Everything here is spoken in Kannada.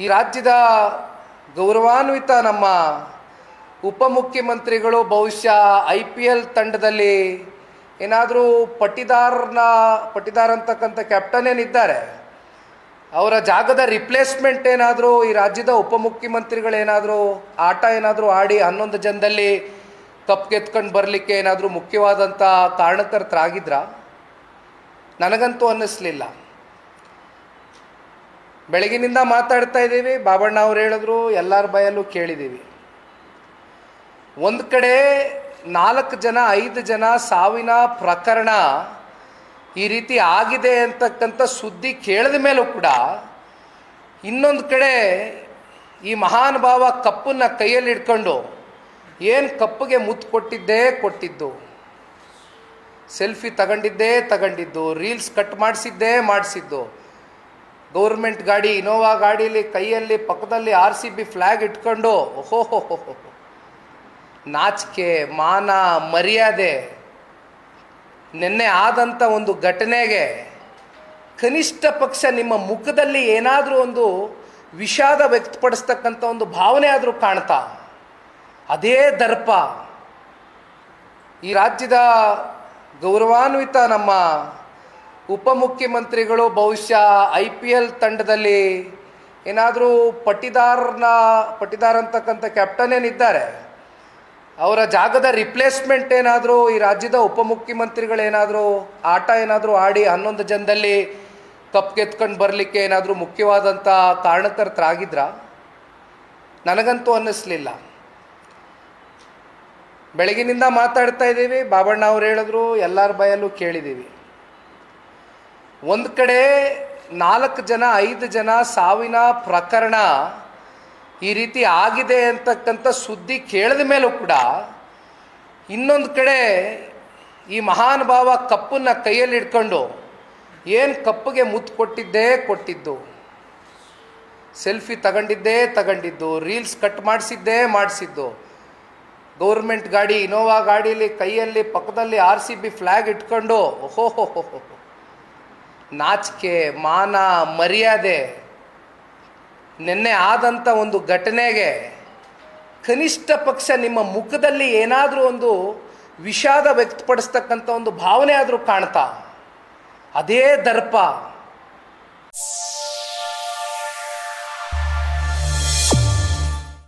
ಈ ರಾಜ್ಯದ ಗೌರವಾನ್ವಿತ ನಮ್ಮ ಉಪಮುಖ್ಯಮಂತ್ರಿಗಳು ಬಹುಶಃ ಐ ಪಿ ಎಲ್ ತಂಡದಲ್ಲಿ ಏನಾದರೂ ಪಟ್ಟಿದಾರನ, ಪಟ್ಟಿದಾರ ಅಂತಕ್ಕಂಥ ಕ್ಯಾಪ್ಟನ್ ಏನಿದ್ದಾರೆ, ಅವರ ಜಾಗದ ರಿಪ್ಲೇಸ್ಮೆಂಟ್ ಏನಾದರೂ, ಈ ರಾಜ್ಯದ ಉಪಮುಖ್ಯಮಂತ್ರಿಗಳೇನಾದರೂ ಆಟ ಏನಾದರೂ ಆಡಿ ಹನ್ನೊಂದು ಜನದಲ್ಲಿ ಕಪ್ ಗೆತ್ಕೊಂಡು ಬರಲಿಕ್ಕೆ ಏನಾದರೂ ಮುಖ್ಯವಾದಂಥ ಕಾರಣಕರ್ತರಾಗಿದ್ರ? ನನಗಂತೂ ಅನ್ನಿಸ್ಲಿಲ್ಲ. ಬೆಳಗಿನಿಂದ ಮಾತಾಡ್ತಾ ಇದ್ದೀವಿ. ಬಾಬಣ್ಣ ಅವ್ರು ಹೇಳಿದ್ರು, ಎಲ್ಲರ ಬಾಯಲ್ಲೂ ಕೇಳಿದ್ದೀವಿ ಒಂದು ಕಡೆ ನಾಲ್ಕು ಜನ, ಐದು ಜನ ಸಾವಿನ ಪ್ರಕರಣ ಈ ರೀತಿ ಆಗಿದೆ ಅಂತಕ್ಕಂಥ ಸುದ್ದಿ ಕೇಳಿದ ಮೇಲೂ ಕೂಡ ಇನ್ನೊಂದು ಕಡೆ ಈ ಮಹಾನುಭಾವ ಕಪ್ಪನ್ನು ಕೈಯಲ್ಲಿ ಇಟ್ಕೊಂಡು ಏನು ಕಪ್ಪಿಗೆ ಮುತ್ತು ಕೊಟ್ಟಿದ್ದೇ ಕೊಟ್ಟಿದ್ದು. ಸೆಲ್ಫಿ ತಗೊಂಡಿದ್ದೇ ತಗೊಂಡಿದ್ದು, ರೀಲ್ಸ್ ಕಟ್ ಮಾಡಿಸಿದ್ದೇ ಮಾಡಿಸಿದ್ದು. ಗೌರ್ಮೆಂಟ್ ಗಾಡಿ, ಇನೋವಾ ಗಾಡೀಲಿ, ಕೈಯಲ್ಲಿ, ಪಕ್ಕದಲ್ಲಿ ಆರ್ ಸಿ ಬಿ ಫ್ಲ್ಯಾಗ್ ಇಟ್ಕೊಂಡು ಓಹೋ ನಾಚಿಕೆ, ಮಾನ, ಮರ್ಯಾದೆ, ನಿನ್ನೆ ಆದಂಥ ಒಂದು ಘಟನೆಗೆ ಕನಿಷ್ಠ ಪಕ್ಷ ನಿಮ್ಮ ಮುಖದಲ್ಲಿ ಏನಾದರೂ ಒಂದು ವಿಷಾದ ವ್ಯಕ್ತಪಡಿಸ್ತಕ್ಕಂಥ ಒಂದು ಭಾವನೆ ಆದರೂ ಕಾಣ್ತಾ, ಅದೇ ದರ್ಪ. ಈ ರಾಜ್ಯದ ಗೌರವಾನ್ವಿತ ನಮ್ಮ ಉಪಮುಖ್ಯಮಂತ್ರಿಗಳು ಬಹುಶಃ ಐ ಪಿ ಎಲ್ ತಂಡದಲ್ಲಿ ಏನಾದರೂ ಪಟ್ಟಿದಾರನ, ಪಟ್ಟಿದಾರ ಅಂತಕ್ಕಂಥ ಕ್ಯಾಪ್ಟನ್ ಏನಿದ್ದಾರೆ, ಅವರ ಜಾಗದ ರಿಪ್ಲೇಸ್ಮೆಂಟ್ ಏನಾದರೂ, ಈ ರಾಜ್ಯದ ಉಪಮುಖ್ಯಮಂತ್ರಿಗಳೇನಾದರೂ ಆಟ ಏನಾದರೂ ಆಡಿ ಹನ್ನೊಂದು ಜನದಲ್ಲಿ ಕಪ್ ಗೆತ್ಕೊಂಡು ಬರಲಿಕ್ಕೆ ಏನಾದರೂ ಮುಖ್ಯವಾದಂಥ ಕಾರಣಕರ್ತರಾಗಿದ್ರ? ನನಗಂತೂ ಅನ್ನಿಸ್ಲಿಲ್ಲ. ಬೆಳಗಿನಿಂದ ಮಾತಾಡ್ತಾ ಇದ್ದೀವಿ, ಬಾಬಣ್ಣ ಅವ್ರು ಹೇಳಿದ್ರು, ಎಲ್ಲರ ಬಯಲ್ಲೂ ಕೇಳಿದ್ದೀವಿ. ಒಂದು ಕಡೆ ನಾಲ್ಕು ಜನ, ಐದು ಜನ ಸಾವಿನ ಪ್ರಕರಣ ಈ ರೀತಿ ಆಗಿದೆ ಅಂತಕ್ಕಂಥ ಸುದ್ದಿ ಕೇಳಿದ ಮೇಲೂ ಕೂಡ ಇನ್ನೊಂದು ಕಡೆ ಈ ಮಹಾನುಭಾವ ಕಪ್ಪನ್ನು ಕೈಯಲ್ಲಿ ಇಟ್ಕೊಂಡು ಏನು ಕಪ್ಪಿಗೆ ಮುತ್ತು ಕೊಟ್ಟಿದ್ದೇ ಕೊಟ್ಟಿದ್ದು. ಸೆಲ್ಫಿ ತಗೊಂಡಿದ್ದೇ ತಗೊಂಡಿದ್ದು, ರೀಲ್ಸ್ ಕಟ್ ಮಾಡಿಸಿದ್ದೇ ಮಾಡಿಸಿದ್ದು. ಗೌರ್ಮೆಂಟ್ ಗಾಡಿ, ಇನೋವಾ ಗಾಡೀಲಿ ಕೈಯಲ್ಲಿ ಪಕ್ಕದಲ್ಲಿ ಆರ್ ಸಿ ಬಿ ಫ್ಲ್ಯಾಗ್ ಇಟ್ಕೊಂಡು ಓಹೋ ನಾಚಿಕೆ, ಮಾನ, ಮರ್ಯಾದೆ, ನಿನ್ನೆ ಆದಂಥ ಒಂದು ಘಟನೆಗೆ ಕನಿಷ್ಠ ಪಕ್ಷ ನಿಮ್ಮ ಮುಖದಲ್ಲಿ ಏನಾದರೂ ಒಂದು ವಿಷಾದ ವ್ಯಕ್ತಪಡಿಸ್ತಕ್ಕಂಥ ಒಂದು ಭಾವನೆ ಆದರೂ ಕಾಣ್ತಾ, ಅದೇ ದರ್ಪ.